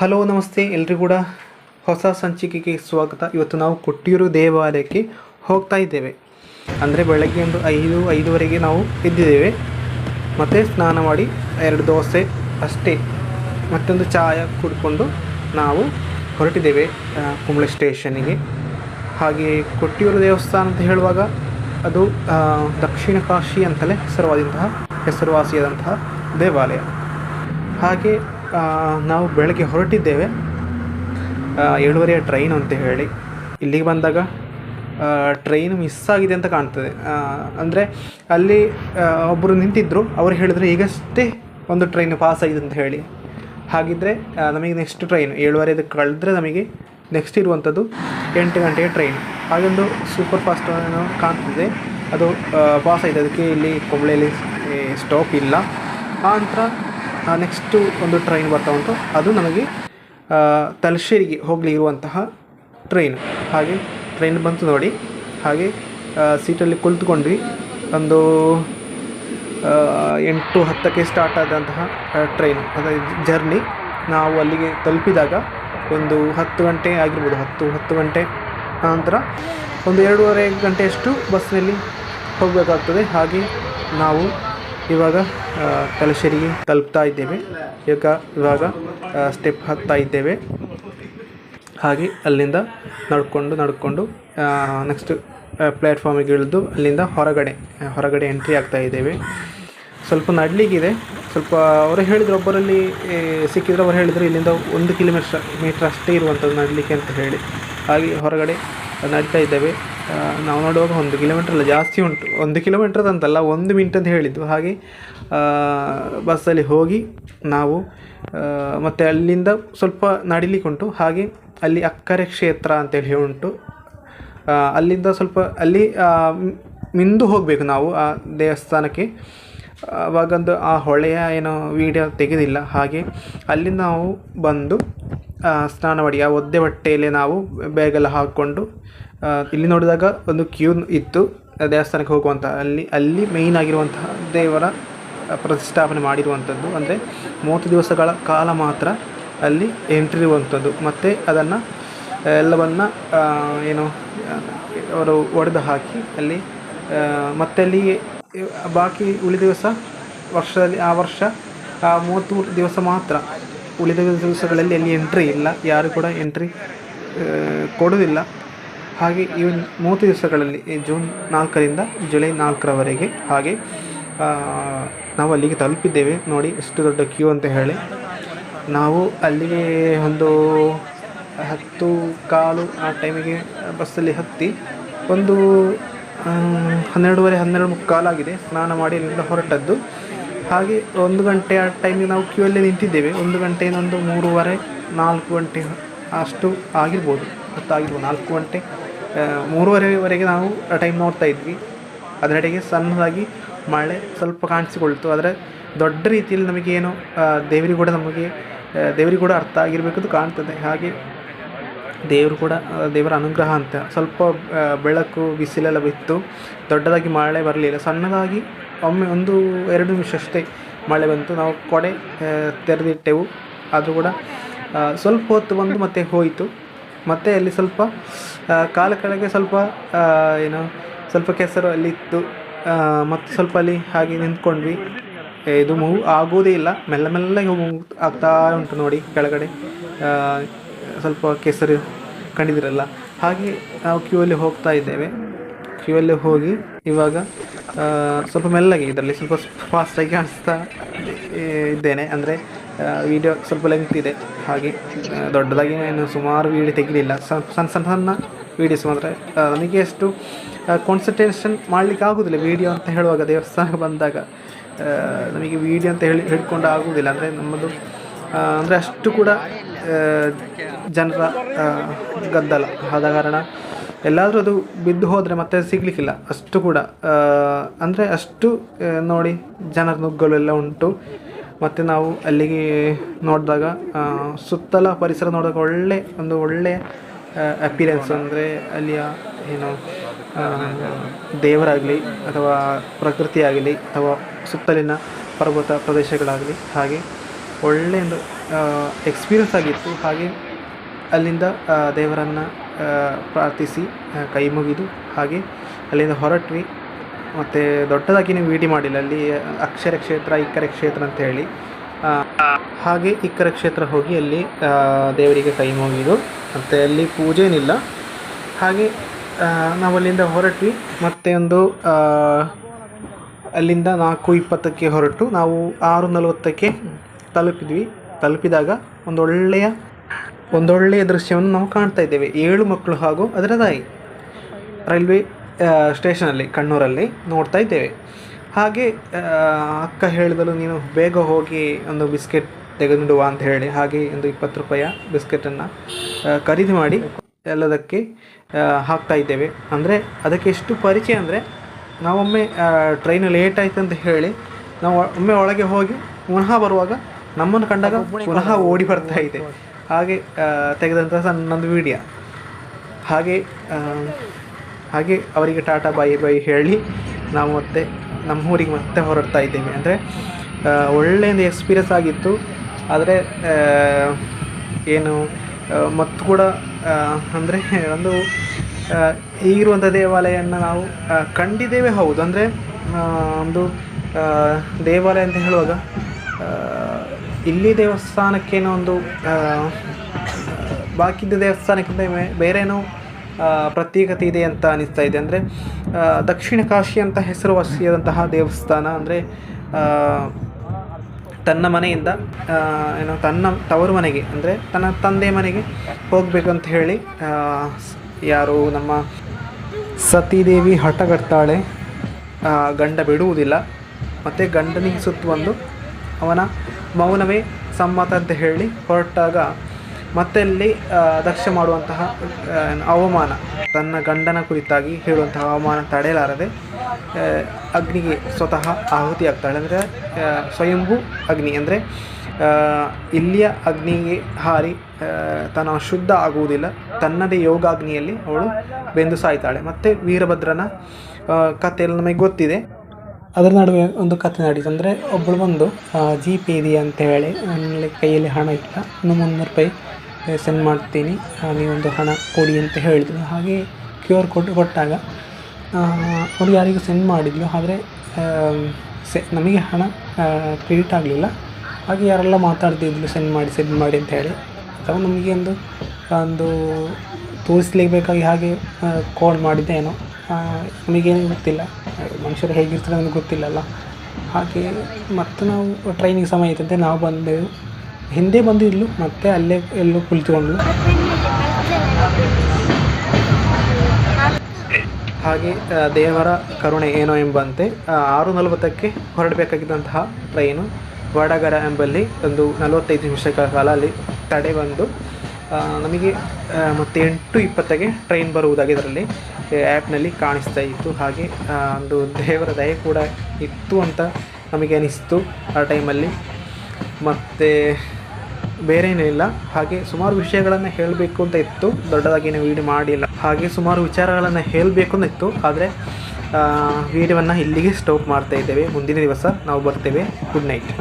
Hello, ನಮಸ್ತೆ. ಎಲ್ರಿಗೂ ಕೂಡ ಹೊಸ ಸಂಚಿಕೆಗೆ ಸ್ವಾಗತ. ಇವತ್ತು ನಾವು ಕೊಟ್ಟಿಯೂರು ದೇವಾಲಯಕ್ಕೆ ಹೋಗ್ತಾ ಇದ್ದೇವೆ. ಅಂದರೆ ಬೆಳಗ್ಗೆ ಒಂದು ಐದು, ಐದುವರೆಗೆ ನಾವು ಎದ್ದಿದ್ದೇವೆ. ಮತ್ತು ಸ್ನಾನ ಮಾಡಿ ಎರಡು ದೋಸೆ ಅಷ್ಟೇ. ಮತ್ತೊಂದು ಚಾಯ ಕುಡ್ಕೊಂಡು ನಾವು ಹೊರಟಿದ್ದೇವೆ ಕುಂಬಳೆ ಸ್ಟೇಷನಿಗೆ. ಹಾಗೆ ಕೊಟ್ಟಿಯೂರು ದೇವಸ್ಥಾನ ಅಂತ ಹೇಳುವಾಗ ಅದು ದಕ್ಷಿಣ ಕಾಶಿ ಅಂತಲೇ ಹೆಸರುವಾದಂತಹ ಹೆಸರುವಾಸಿಯಾದಂತಹ ದೇವಾಲಯ. ಹಾಗೆ ನಾವು ಬೆಳಗ್ಗೆ ಹೊರಟಿದ್ದೇವೆ. ಏಳುವರೆಯ ಟ್ರೈನ್ ಅಂತ ಹೇಳಿ. ಇಲ್ಲಿಗೆ ಬಂದಾಗ ಟ್ರೈನ್ ಮಿಸ್ ಆಗಿದೆ ಅಂತ ಕಾಣ್ತದೆ. ಅಂದರೆ ಅಲ್ಲಿ ಒಬ್ಬರು ನಿಂತಿದ್ದರು ಅವರು ಹೇಳಿದ್ರು, ಈಗಷ್ಟೇ ಒಂದು ಟ್ರೈನ್ ಪಾಸ್ ಆಗಿದೆ ಅಂತ ಹೇಳಿ. ಹಾಗಿದ್ದರೆ ನಮಗೆ ನೆಕ್ಸ್ಟ್ ಟ್ರೈನ್ ಏಳುವರೆದು ಕಳೆದ್ರೆ ನಮಗೆ ನೆಕ್ಸ್ಟ್ ಇರುವಂಥದ್ದು ಎಂಟು ಗಂಟೆಯ ಟ್ರೈನ್ ಹಾಗೊಂದು ಸೂಪರ್ ಫಾಸ್ಟ್ ಕಾಣ್ತಿದೆ. ಅದು ಪಾಸ್ ಆಗಿದೆ ಅದಕ್ಕೆ ಇಲ್ಲಿ ಕೊಂಬಳೆಯಲ್ಲಿ ಸ್ಟಾಪ್ ಇಲ್ಲ. ಆ ನಂತರ ನೆಕ್ಸ್ಟು ಒಂದು ಟ್ರೈನ್ ಬರ್ತಾ ಉಂಟು. ಅದು ನಮಗೆ ತಲಶೇರಿಗೆ ಹೋಗಲಿ ಇರುವಂತಹ ಟ್ರೈನ್ ಹಾಗೆ ಟ್ರೈನ್ ಬಂತು ನೋಡಿ. ಹಾಗೆ ಸೀಟಲ್ಲಿ ಕುಳಿತುಕೊಂಡ್ವಿ. ಒಂದು ಎಂಟು ಹತ್ತಕ್ಕೆ ಸ್ಟಾರ್ಟ್ ಆದಂತಹ ಟ್ರೈನ್ ಅದರ ಜರ್ನಿ ನಾವು ಅಲ್ಲಿಗೆ ತಲುಪಿದಾಗ ಒಂದು ಹತ್ತು ಗಂಟೆ ಆಗಿರ್ಬೋದು. ಹತ್ತು ಹತ್ತು ಗಂಟೆ ನಂತರ ಒಂದು ಎರಡೂವರೆ ಗಂಟೆಯಷ್ಟು ಬಸ್ನಲ್ಲಿ ಹೋಗಬೇಕಾಗ್ತದೆ. ಹಾಗೆ ನಾವು ಇವಾಗ ಕಲಶರಿಗೆ ತಲುಪ್ತಾ ಇದ್ದೇವೆ. ಇವಾಗ ಇವಾಗ ಸ್ಟೆಪ್ ಹಾಕ್ತಾ ಇದ್ದೇವೆ. ಹಾಗೆ ಅಲ್ಲಿಂದ ನಡ್ಕೊಂಡು ನಡ್ಕೊಂಡು ನೆಕ್ಸ್ಟ್ ಪ್ಲ್ಯಾಟ್ಫಾರ್ಮಿಗೆ ಇಳಿದು ಅಲ್ಲಿಂದ ಹೊರಗಡೆ ಹೊರಗಡೆ ಎಂಟ್ರಿ ಆಗ್ತಾ ಇದ್ದೇವೆ. ಸ್ವಲ್ಪ ನಡಲಿಕ್ಕಿದೆ ಸ್ವಲ್ಪ ಅವರು ಹೇಳಿದ್ರು, ಒಬ್ಬರಲ್ಲಿ ಸಿಕ್ಕಿದ್ರು ಅವ್ರು ಹೇಳಿದ್ರು, ಇಲ್ಲಿಂದ ಒಂದು ಕಿಲೋಮೀಟರ್ ಮೀಟ್ರ್ ಅಷ್ಟೇ ಇರುವಂಥದ್ದು ನಡಲಿಕ್ಕೆ ಅಂತ ಹೇಳಿ. ಹಾಗೆ ಹೊರಗಡೆ ನಡೀತಾ ಇದ್ದೇವೆ. ನಾವು ನೋಡುವಾಗ ಒಂದು ಕಿಲೋಮೀಟ್ರ್ ಅಲ್ಲ, ಜಾಸ್ತಿ ಉಂಟು. ಒಂದು ಕಿಲೋಮೀಟ್ರ್ ಅಂತಲ್ಲ, ಒಂದು ಮಿನಿಟ್ ಅಂತ ಹೇಳಿದ್ದು. ಹಾಗೆ ಬಸ್ಸಲ್ಲಿ ಹೋಗಿ ನಾವು ಮತ್ತೆ ಅಲ್ಲಿಂದ ಸ್ವಲ್ಪ ನಡಿಲಿಕ್ಕುಂಟು ಹಾಗೆ ಅಲ್ಲಿ ಅಕ್ಕರೆ ಕ್ಷೇತ್ರ ಅಂತೇಳಿ ಉಂಟು. ಅಲ್ಲಿಂದ ಸ್ವಲ್ಪ, ಅಲ್ಲಿ ಮಿಂದು ಹೋಗಬೇಕು ನಾವು, ಆ, ದೇವಸ್ಥಾನಕ್ಕೆ. ಆವಾಗಂದು ಆ ಹೊಳೆಯ ಏನೋ ವಿಡಿಯೋ ತೆಗೆದಿಲ್ಲ. ಹಾಗೆ, ಅಲ್ಲಿಂದ ನಾವು ಬಂದು ಸ್ನಾನ ಮಾಡಿ ಆ ಒದ್ದೆ ಬಟ್ಟೆಯಲ್ಲಿ ನಾವು ಬ್ಯಾಗೆಲ್ಲ ಹಾಕ್ಕೊಂಡು ಇಲ್ಲಿ ನೋಡಿದಾಗ ಒಂದು ಕ್ಯೂ ಇತ್ತು, ದೇವಸ್ಥಾನಕ್ಕೆ ಹೋಗುವಂಥ ಅಲ್ಲಿ ಅಲ್ಲಿ ಮೇಯ್ನ್ ಆಗಿರುವಂತಹ ದೇವರ ಪ್ರತಿಷ್ಠಾಪನೆ ಮಾಡಿರುವಂಥದ್ದು. ಅಂದರೆ ಮೂವತ್ತು ದಿವಸಗಳ ಕಾಲ ಮಾತ್ರ ಅಲ್ಲಿ ಎಂಟ್ರಿ ಇರುವಂಥದ್ದು. ಮತ್ತು ಅದನ್ನು ಎಲ್ಲವನ್ನು ಏನು, ಅವರು ಒಡೆದು ಹಾಕಿ ಅಲ್ಲಿ ಮತ್ತೆ ಅಲ್ಲಿ ಬಾಕಿ ಉಳಿದ ದಿವಸ, ವರ್ಷದಲ್ಲಿ ಆ ವರ್ಷ, ಆ ಮೂವತ್ತು ದಿವಸ ಮಾತ್ರ ಉಳಿದ ದಿವಸಗಳಲ್ಲಿ ಅಲ್ಲಿ ಎಂಟ್ರಿ ಇಲ್ಲ. ಯಾರು ಕೂಡ ಎಂಟ್ರಿ ಕೊಡುವುದಿಲ್ಲ ಹಾಗೆ ಈ ಮೂವತ್ತು ದಿವಸಗಳಲ್ಲಿ ಜೂನ್ ನಾಲ್ಕರಿಂದ ಜುಲೈ ನಾಲ್ಕರವರೆಗೆ ಹಾಗೆ ನಾವು ಅಲ್ಲಿಗೆ ತಲುಪಿದ್ದೇವೆ. ನೋಡಿ, ಎಷ್ಟು ದೊಡ್ಡ ಕ್ಯೂ ಅಂತ ಹೇಳಿ. ನಾವು ಅಲ್ಲಿಗೆ ಒಂದು ಹತ್ತು ಕಾಲು ಆ ಟೈಮಿಗೆ ಬಸ್ಸಲ್ಲಿ ಹತ್ತಿ ಒಂದು ಹನ್ನೆರಡುವರೆ, ಹನ್ನೆರಡು ಮುಕ್ಕಾಲಾಗಿದೆ. ಸ್ನಾನ ಮಾಡಿ ಅಲ್ಲಿಂದ ಹೊರಟದ್ದು. ಹಾಗೆ ಒಂದು ಗಂಟೆ ಆ ಟೈಮಿಗೆ ನಾವು ಕ್ಯೂ ಅಲ್ಲಿ ನಿಂತಿದ್ದೇವೆ. ಒಂದು ಗಂಟೆ ಇನ್ನೊಂದು ಮೂರುವರೆ, ನಾಲ್ಕು ಗಂಟೆ ಅಷ್ಟು ಆಗಿರ್ಬೋದು. ಹೊತ್ತಾಗಿರ್ಬೋದು ನಾಲ್ಕು ಗಂಟೆ ಮೂರುವರೆವರೆಗೆ ನಾವು ಟೈಮ್ ನೋಡ್ತಾ ಇದ್ವಿ. ಅದರೆಡೆಗೆ ಸಣ್ಣದಾಗಿ ಮಳೆ ಸ್ವಲ್ಪ ಕಾಣಿಸಿಕೊಳ್ತು. ಆದರೆ ದೊಡ್ಡ ರೀತಿಯಲ್ಲಿ ನಮಗೇನು ದೇವರಿಗೆ ಕೂಡ ನಮಗೆ ದೇವರಿಗೆ ಕೂಡ ಅರ್ಥ ಆಗಿರಬೇಕದು ಕಾಣ್ತದೆ. ಹಾಗೆ ದೇವರು ಕೂಡ ದೇವರ ಅನುಗ್ರಹ ಅಂತ ಸ್ವಲ್ಪ ಬೆಳಕು, ಬಿಸಿಲೆಲ್ಲ ಬಿತ್ತು. ದೊಡ್ಡದಾಗಿ ಮಳೆ ಬರಲಿಲ್ಲ. ಸಣ್ಣದಾಗಿ ಒಮ್ಮೆ ಒಂದು ಎರಡು ನಿಮಿಷ ಅಷ್ಟೇ ಮಳೆ ಬಂತು. ನಾವು ಕೊಡೆ ತೆರೆದಿಟ್ಟೆವು. ಆದರೂ ಕೂಡ ಸ್ವಲ್ಪ ಹೊತ್ತು ಬಂದು ಮತ್ತೆ ಹೋಯಿತು. ಮತ್ತೆ ಅಲ್ಲಿ ಸ್ವಲ್ಪ ಕಾಲ ಕೆಳಗೆ ಸ್ವಲ್ಪ ಏನು ಸ್ವಲ್ಪ ಕೆಸರು ಅಲ್ಲಿ ಇತ್ತು. ಆ, ಮತ್ತೆ ಸ್ವಲ್ಪ ಅಲ್ಲಿ ಹಾಗೆ ನಿಂತ್ಕೊಂಡ್ವಿ. ಇದು ಮೂವ್ ಆಗೋದೇ ಇಲ್ಲ. ಮೆಲ್ಲ ಮೆಲ್ಲಗೆ ಮೂವ್ ಆಗ್ತಾ ಉಂಟು ನೋಡಿ ಕೆಳಗಡೆ. ಸ್ವಲ್ಪ ಕೆಸರು ಕಂಡಿದ್ರಲ್ಲ. ಹಾಗೆ ನಾವು ಕ್ಯೂ ಅಲ್ಲಿ ಹೋಗ್ತಾ ಇದ್ದೇವೆ. ಕ್ಯೂ ಅಲ್ಲಿ ಹೋಗಿ ಇವಾಗ ಸ್ವಲ್ಪ ಮೆಲ್ಲಗೆ, ಇದರಲ್ಲಿ ಸ್ವಲ್ಪ ಫಾಸ್ಟಾಗಿ ಕಾಣಿಸ್ತಾ ಇದ್ದೇನೆ. ಅಂದರೆ ವೀಡಿಯೋ ಸ್ವಲ್ಪ ಲೆಂತ್ ಇದೆ. ಹಾಗೆ ದೊಡ್ಡದಾಗಿ ನಾನು ಸುಮಾರು ವೀಡಿಯೋ ತೆಗಿಲಿಲ್ಲ ಸಣ್ಣ ಸಣ್ಣ ಸಣ್ಣ ವೀಡಿಯೋಸ್ ಮಾತ್ರ. ನನಗೆ ಅಷ್ಟು ಕಾನ್ಸಂಟ್ರೇಷನ್ ಮಾಡಲಿಕ್ಕೆ ಆಗೋದಿಲ್ಲ ವೀಡಿಯೋ ಅಂತ ಹೇಳುವಾಗ ದೇವಸ್ಥಾನ ಬಂದಾಗ. ನಮಗೆ ವೀಡಿಯೋ ಅಂತ ಹೇಳಿ, ಹಿಡ್ಕೊಂಡು ಆಗುವುದಿಲ್ಲ ಅಂದರೆ, ನಮ್ಮದು ಅಂದರೆ ಅಷ್ಟು ಕೂಡ ಜನರ ಗದ್ದಲ. ಆದ ಕಾರಣ ಎಲ್ಲಾದರೂ ಅದು ಬಿದ್ದು ಹೋದರೆ ಮತ್ತೆ ಸಿಗಲಿಕ್ಕಿಲ್ಲ. ಅಷ್ಟು ಕೂಡ ಅಂದರೆ ಅಷ್ಟು ನೋಡಿ ಜನರ ನುಗ್ಗಲು ಎಲ್ಲ ಉಂಟು. ಮತ್ತು ನಾವು ಅಲ್ಲಿಗೆ ನೋಡಿದಾಗ ಸುತ್ತಲ ಪರಿಸರ ನೋಡಿದಾಗ ಒಳ್ಳೆ ಒಂದು ಒಳ್ಳೆ ಅಪಿರೆನ್ಸ್ ಅಂದರೆ ಅಲ್ಲಿಯ ಏನು ದೇವರಾಗಲಿ ಅಥವಾ ಪ್ರಕೃತಿಯಾಗಲಿ ಅಥವಾ ಸುತ್ತಲಿನ ಪರ್ವತ ಪ್ರದೇಶಗಳಾಗಲಿ ಹಾಗೆ ಒಳ್ಳೆಯ ಒಂದು ಎಕ್ಸ್ಪೀರಿಯನ್ಸ್ ಆಗಿತ್ತು. ಹಾಗೆ ಅಲ್ಲಿಂದ ದೇವರನ್ನು ಪ್ರಾರ್ಥಿಸಿ ಕೈ ಮುಗಿದು ಹಾಗೆ ಅಲ್ಲಿಂದ ಹೊರಟ್ವಿ. ಮತ್ತು ದೊಡ್ಡದಾಗಿ ನೀವು ವಿಡಿಯೋ ಮಾಡಿಲ್ಲ, ಅಲ್ಲಿ ಅಕ್ಷರ ಕ್ಷೇತ್ರ, ಇಕ್ಕರೆ ಕ್ಷೇತ್ರ ಅಂತ ಹೇಳಿ. ಹಾಗೆ ಇಕ್ಕರ ಕ್ಷೇತ್ರ ಹೋಗಿ ಅಲ್ಲಿ ದೇವರಿಗೆ ಕೈ ಮುಗಿದು ಮತ್ತು ಅಲ್ಲಿ ಪೂಜೆ ಏನಿಲ್ಲ ಹಾಗೆ ನಾವು ಅಲ್ಲಿಂದ ಹೊರಟ್ವಿ. ಮತ್ತೆ ಒಂದು ಅಲ್ಲಿಂದ ನಾಲ್ಕು ಇಪ್ಪತ್ತಕ್ಕೆ ಹೊರಟು. ನಾವು ಆರು ನಲವತ್ತಕ್ಕೆ ತಲುಪಿದ್ವಿ. ತಲುಪಿದಾಗ ಒಂದೊಳ್ಳೆಯ ಒಂದೊಳ್ಳೆಯ ದೃಶ್ಯವನ್ನು ನಾವು ಕಾಣ್ತಾ ಇದ್ದೇವೆ. ಏಳು ಮಕ್ಕಳು ಹಾಗೂ ಅದರ ತಾಯಿ. ರೈಲ್ವೆ ಸ್ಟೇಷನಲ್ಲಿ, ಕಣ್ಣೂರಲ್ಲಿ ನೋಡ್ತಾ ಇದ್ದೇವೆ. ಹಾಗೆ ಅಕ್ಕ ಹೇಳಿದಳು, ನೀನು ಬೇಗ ಹೋಗಿ ಒಂದು ಬಿಸ್ಕೆಟ್ ತೆಗೆದುಡುವ ಅಂತ ಹೇಳಿ. ಹಾಗೆ ಒಂದು ಇಪ್ಪತ್ತು ರೂಪಾಯಿಯ ಬಿಸ್ಕೆಟನ್ನು ಖರೀದಿ ಮಾಡಿ ಎಲ್ಲದಕ್ಕೆ ಹಾಕ್ತಾ ಇದ್ದೇವೆ. ಅಂದರೆ, ಅದಕ್ಕೆ ಎಷ್ಟು ಪರಿಚಯ ಅಂದರೆ, ನಾವೊಮ್ಮೆ ಟ್ರೈನ್ ಲೇಟ್ ಆಯ್ತು ಅಂತ ಹೇಳಿ, ನಾವು ಒಮ್ಮೆ ಒಳಗೆ ಹೋಗಿ ಪುನಃ ಬರುವಾಗ ನಮ್ಮನ್ನು ಕಂಡಾಗ ಪುನಃ ಓಡಿ ಬರ್ತಾ ಇದೆ. ಹಾಗೆ ತೆಗೆದಂತಹ ಸಣ್ಣೊಂದು ವಿಡಿಯೋ ಹಾಗೆ ಹಾಗೆ ಅವರಿಗೆ ಟಾಟಾ ಬಾಯಿ ಬಾಯಿ ಹೇಳಿ ನಾವು ಮತ್ತೆ ನಮ್ಮ ಊರಿಗೆ ಮತ್ತೆ ಹೊರಡ್ತಾ ಇದ್ದೇವೆ. ಅಂದರೆ ಒಳ್ಳೆಯ ಎಕ್ಸ್ಪೀರಿಯನ್ಸ್ ಆಗಿತ್ತು. ಆದರೆ ಏನು ಮತ್ತು ಕೂಡ ಅಂದರೆ ಒಂದು ಈಗಿರುವಂಥ ದೇವಾಲಯವನ್ನು ನಾವು ಕಂಡಿದ್ದೇವೆ ಹೌದು. ಅಂದರೆ ಒಂದು ದೇವಾಲಯ ಅಂತ ಹೇಳುವಾಗ ಇಲ್ಲಿ ದೇವಸ್ಥಾನಕ್ಕೇನೋ ಒಂದು ಬಾಕಿದ್ದ ದೇವಸ್ಥಾನಕ್ಕಿಂತ ಬೇರೇನೋ ಪ್ರತ್ಯೇಕತೆ ಇದೆ ಅಂತ ಅನಿಸ್ತಾ ಇದೆ. ಅಂದರೆ ದಕ್ಷಿಣ ಕಾಶಿ ಅಂತ ಹೆಸರುವಾಸಿಯಾದಂತಹ ದೇವಸ್ಥಾನ ಅಂದರೆ ತನ್ನ ಮನೆಯಿಂದ ಏನೋ ತನ್ನ ತವರು ಮನೆಗೆ ಅಂದರೆ ತನ್ನ ತಂದೆ ಮನೆಗೆ ಹೋಗಬೇಕಂತ ಹೇಳಿ ಸ್- ಯಾರು ನಮ್ಮ ಸತೀದೇವಿ ಹಠಗಡ್ತಾಳೆ ಆ, ಗಂಡ ಬಿಡುವುದಿಲ್ಲ. ಮತ್ತು ಗಂಡನಿಗೆ ಸುತ್ತ ಬಂದು ಅವನ ಮೌನವೇ ಸಮ್ಮತ ಅಂತ ಹೇಳಿ ಹೊರಟಾಗ ಮತ್ತೆ ಅಲ್ಲಿ ಆ, ದಕ್ಷ ಮಾಡುವಂತಹ ಅವಮಾನ ತನ್ನ ಗಂಡನ ಕುರಿತಾಗಿ ಹೇಳುವಂತಹ ಅವಮಾನ ತಡೆಯಲಾರದೆ ಅಗ್ನಿಗೆ ಸ್ವತಃ ಆಹುತಿ ಆಗ್ತಾಳೆ. ಅಂದರೆ ಸ್ವಯಂಭೂ ಅಗ್ನಿ ಅಂದರೆ ಇಲ್ಲಿಯ ಅಗ್ನಿಗೆ ಹಾರಿ ತನ್ನ ತಾನು ಶುದ್ಧ ಆಗುವುದಿಲ್ಲ. ತನ್ನದೇ ಯೋಗಾಗ್ನಿಯಲ್ಲಿ ಅವಳು ಬೆಂದು ಸಾಯ್ತಾಳೆ. ಮತ್ತು ವೀರಭದ್ರನ ಕಥೆಯಲ್ಲಿ ನಮಗೆ ಗೊತ್ತಿದೆ. ಅದರ ನಡುವೆ ಒಂದು ಕಥೆ ನಡೀತು ಅಂದರೆ ಒಬ್ಬಳು ಬಂದು ಜಿ ಪೇ ಇದೆಯಾ? ಅಂತ ಹೇಳಿ, ಆಮೇಲೆ ಕೈಯಲ್ಲಿ ಹಣ ಇಲ್ಲ. ಇನ್ನು ಮುನ್ನೂರು ರೂಪಾಯಿ ಸೆಂಡ್ ಮಾಡ್ತೀನಿ. ನೀವೊಂದು ಹಣ ಕೊಡಿ ಅಂತ ಹೇಳಿದ್ರು ಹಾಗೆ ಕ್ಯೂ ಆರ್ ಕೋಡ್ ಕೊಟ್ಟಾಗ ಅವ್ರು ಯಾರಿಗೂ ಸೆಂಡ್ ಮಾಡಿದ್ಲು. ಆದರೆ ಸೆ, ನಮಗೆ ಹಣ ಕ್ರೆಡಿಟ್ ಆಗಲಿಲ್ಲ. ಹಾಗೆ ಯಾರೆಲ್ಲ ಮಾತಾಡ್ತಿದ್ಲು ಸೆಂಡ್ ಮಾಡಿ ಸೆಂಡ್ ಮಾಡಿ ಅಂತ ಹೇಳಿ. ಅಥವಾ ನಮಗೆ ಒಂದು ಒಂದು ತೋರಿಸ್ಲೇಬೇಕಾಗಿ ಹಾಗೆ ಕಾಲ್ ಮಾಡಿದ್ದೆ ಏನೋ ನಮಗೇನು ಗೊತ್ತಿಲ್ಲ. ಮನುಷ್ಯರು ಹೇಗಿರ್ತಾರೆ ನಮಗೆ ಗೊತ್ತಿಲ್ಲಲ್ಲ. ಹಾಗೆ ಮತ್ತೆ ನಾವು ಟ್ರೈನಿಗೆ ಸಮಯ ಇತ್ತಂತೆ ನಾವು ಬಂದೆವು ಹಿಂದೆ ಬಂದಿದ್ಲು ಮತ್ತೆ ಅಲ್ಲೇ ಎಲ್ಲೋ ಕುಳಿತುಕೊಂಡ್ಲು ಹಾಗೆ ದೇವರ ಕರುಣೆ ಏನೋ ಎಂಬಂತೆ ಆರು ನಲವತ್ತಕ್ಕೆ ಹೊರಡಬೇಕಾಗಿದ್ದಂತಹ ಟ್ರೈನು ವಡಗರ ಎಂಬಲ್ಲಿ ಒಂದು ನಲವತ್ತೈದು ನಿಮಿಷಗಳ ಕಾಲ ಅಲ್ಲಿ ತಡೆ ಬಂದು ನಮಗೆ ಮತ್ತೆ ಎಂಟು ಇಪ್ಪತ್ತಕ್ಕೆ ಟ್ರೈನ್ ಬರುವುದಾಗಿ ಇದರಲ್ಲಿ ಆ್ಯಪ್ನಲ್ಲಿ ಕಾಣಿಸ್ತಾ ಇತ್ತು. ಹಾಗೆ ಒಂದು ದೇವರ ದಯೆ ಕೂಡ ಇತ್ತು ಅಂತ ನಮಗೆ ಅನಿಸ್ತು ಆ ಟೈಮಲ್ಲಿ. ಮತ್ತು ಬೇರೇನೂ ಇಲ್ಲ. ಹಾಗೆ ಸುಮಾರು ವಿಷಯಗಳನ್ನು ಹೇಳಬೇಕು ಅಂತ ಇತ್ತು. ದೊಡ್ಡದಾಗಿ ನಾವು ವೀಡಿಯೋ ಮಾಡಿಲ್ಲ. ಹಾಗೆ ಸುಮಾರು ವಿಚಾರಗಳನ್ನು ಹೇಳಬೇಕು ಅಂತ ಇತ್ತು. ಆದರೆ ವೀಡಿಯೋವನ್ನು ಇಲ್ಲಿಗೆ ಸ್ಟಾಪ್ ಮಾಡ್ತಾ ಇದ್ದೇವೆ. ಮುಂದಿನ ದಿವಸ ನಾವು ಬರ್ತೇವೆ. Good night